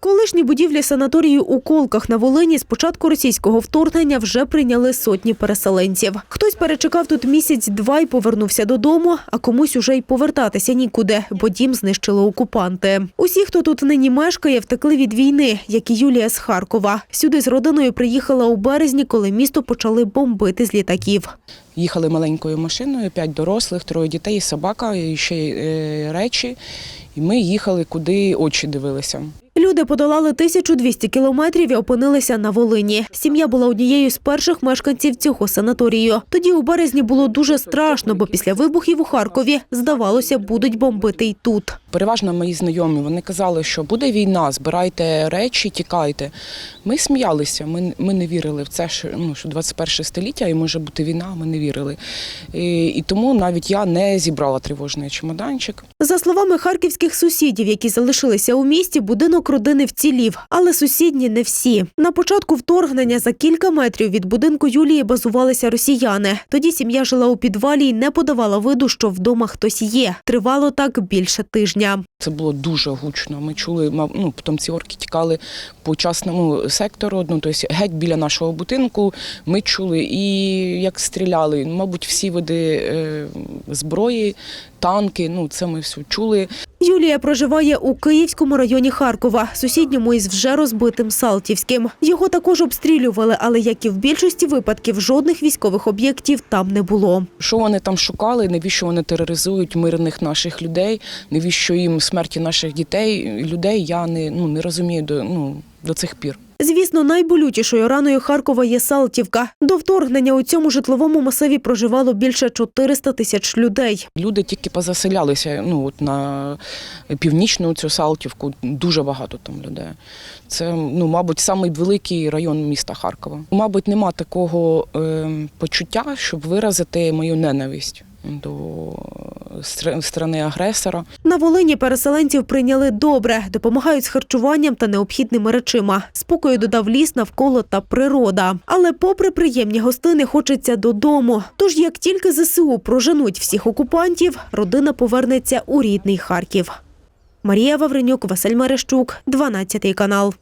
Колишні будівлі санаторію у Колках на Волині з початку російського вторгнення вже прийняли сотні переселенців. Хтось перечекав тут місяць-два і повернувся додому, а комусь уже й повертатися нікуди, бо дім знищили окупанти. Усі, хто тут нині мешкає, втекли від війни, як і Юлія з Харкова. Сюди з родиною приїхала у березні, коли місто почали бомбити з літаків. Їхали маленькою машиною, п'ять дорослих, троє дітей, собака, і ще е, речі. І ми їхали, куди очі дивилися. Люди подолали 1200 кілометрів і опинилися на Волині. Сім'я була однією з перших мешканців цього санаторію. Тоді у березні було дуже страшно, бо після вибухів у Харкові, здавалося, будуть бомбити й тут. Переважно мої знайомі вони казали, що буде війна, збирайте речі, тікайте. Ми сміялися, ми, ми не вірили в це, що, ну, що 21 століття і може бути війна, ми не вірили. І, і тому навіть я не зібрала тривожний чемоданчик. За словами харківських сусідів, які залишилися у місті, будинок родини вцілів, але сусідні не всі. На початку вторгнення за кілька метрів від будинку Юлії базувалися росіяни. Тоді сім'я жила у підвалі і не подавала виду, що вдома хтось є. Тривало так більше тижня. Це було дуже гучно. Ми чули, ну, потім ці орки тікали по частному сектору, ну, тобто геть біля нашого будинку. Ми чули і як стріляли, мабуть, всі види е, зброї, танки, ну, це ми все чули. Юлія проживає у Київському районі Харкова, сусідньому із вже розбитим Салтівським. Його також обстрілювали, але як і в більшості випадків, жодних військових об'єктів там не було. Що вони там шукали, навіщо вони тероризують мирних наших людей, навіщо їм смерті наших дітей, людей, я не, ну, не розумію до, ну, до цих пір. Звісно, найболючішою раною Харкова є Салтівка. До вторгнення у цьому житловому масиві проживало більше 400 тисяч людей. Люди тільки позаселялися ну, от на північну цю Салтівку, дуже багато там людей. Це, ну, мабуть, самий великий район міста Харкова. Мабуть, нема такого е, почуття, щоб виразити мою ненависть до сторони агресора. На Волині переселенців прийняли добре, допомагають з харчуванням та необхідними речима. Спокою додав ліс навколо та природа. Але попри приємні гостини хочеться додому. Тож як тільки ЗСУ проженуть всіх окупантів, родина повернеться у рідний Харків. Марія Вавренюк, Василь Мерещук, 12 канал.